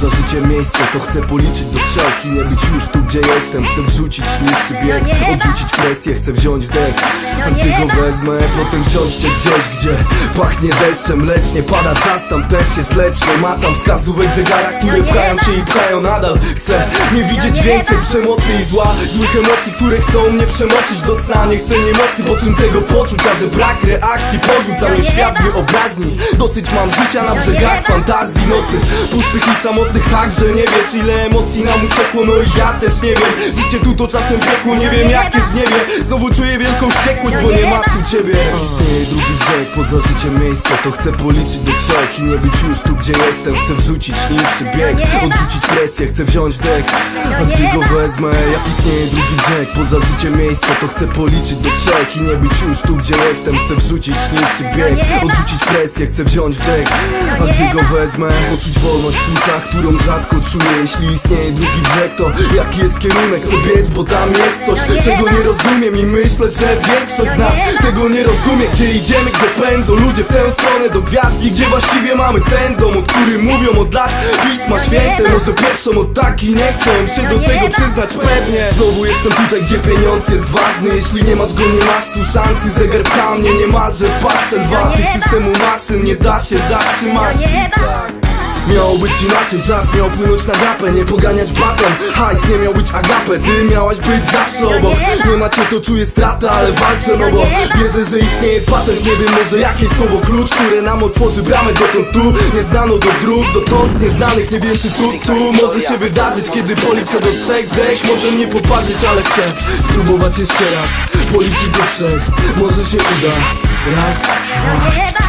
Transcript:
życie miejsce To chcę policzyć do trzech i nie być już tu gdzie jestem. Chcę wrzucić niższy bieg, odrzucić presję Chcę wziąć wdech, a gdy go wezmę Potem wziąć cię gdzieś, gdzie pachnie deszczem Lecz nie pada czas, tam też jest lecz Nie ma tam wskazówek zegara, które pchają cię i pchają nadal. Chcę nie widzieć więcej przemocy i zła Złych emocji, które chcą mnie przemoczyć. Do cna Nie chcę niemocy, po czym tego poczuć A że brak reakcji porzuca mnie świat wyobraźni. Dosyć mam życia na brzegach fantazji nocy. Pustych i samotnych tak, że nie wiesz ile emocji nam uciekło. No i ja też nie wiem, życie tu to czasem piekło Nie wiem jak jest w niebie, znowu czuję wielką wściekłość Bo nie ma tu ciebie. Istnieje drugi brzeg, poza życiem miejsce To chcę policzyć do trzech i nie być już tu gdzie jestem. Chcę wrzucić niższy bieg, odrzucić presję Chcę wziąć dech, a gdy go wezmę Jak istnieje drugi brzeg, poza życiem miejsce To chcę policzyć do trzech i nie być już tu gdzie jestem. Chcę wrzucić niższy bieg, odrzucić presję Chcę wziąć wdech, a go wezmę. Poczuć wolność w którą rzadko czuję. Jeśli istnieje drugi brzeg, to jaki jest kierunek? Chcę biec, bo tam jest coś, czego nie rozumiem. I myślę, że większość z nas tego nie rozumie. Gdzie idziemy, gdzie pędzą ludzie w tę stronę? Do gwiazdki Gdzie właściwie mamy ten dom, o którym mówią od lat Pisma święte, może pieprzą od taki Nie chcą się do tego przyznać pewnie. Znowu jestem tutaj, gdzie pieniądz jest ważny. Jeśli nie masz go, nie masz tu szansy. Zegar pcha mnie niemalże w paszczę lwa Tych systemu maszyn nie da się zatrzymać Tak. Miało być inaczej, czas miał płynąć na gapę Nie poganiać batem, hajs nie miał być agapę Ty miałaś być zawsze obok. Nie macie to czuję stratę, ale walczę no bo Wierzę, że istnieje patent Nie wiem może jakieś słowo. Klucz Które nam otworzy bramę dokąd tu? Nie znano do dróg, dotąd nieznanych Nie wiem czy cud tu może się wydarzyć. Kiedy policzę do trzech wdech Może mnie poparzyć, ale chcę spróbować jeszcze raz. Policzyć do trzech, może się uda. Raz, dwa,